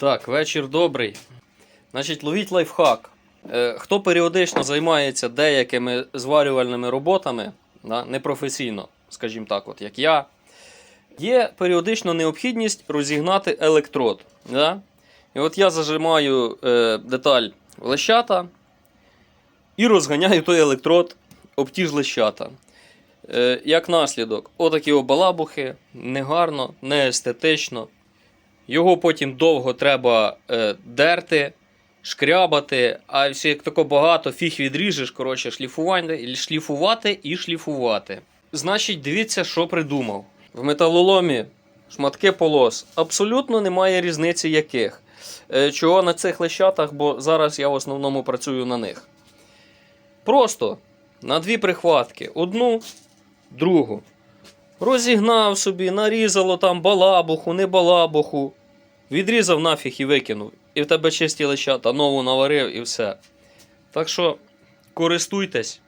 Так, вечір добрий. Значить, ловіть лайфхак. Е, Хто періодично займається деякими зварювальними роботами, непрофесійно, скажімо так, от як я, є періодично необхідність розігнати електрод. Да? І от я зажимаю е, деталь лещата і розганяю той електрод об ті ж лещата. Е, як наслідок, отакі обалабухи, негарно, неестетично. Його потім довго треба е, дерти, шкрябати, а всі як тако багато, фіг відріжеш, коротше, шліфувати, шліфувати і шліфувати. Значить, дивіться, що придумав. В металоломі шматки полос. Абсолютно немає різниці яких. Е, чого на цих лещатах, бо зараз я в основному працюю на них. Просто на дві прихватки. Одну, другу. Розігнав собі, нарізало там балабуху, не балабуху. Відрізав нафіг і викинув. І в тебе чисті лещата, нову наварив і все. Так що користуйтесь.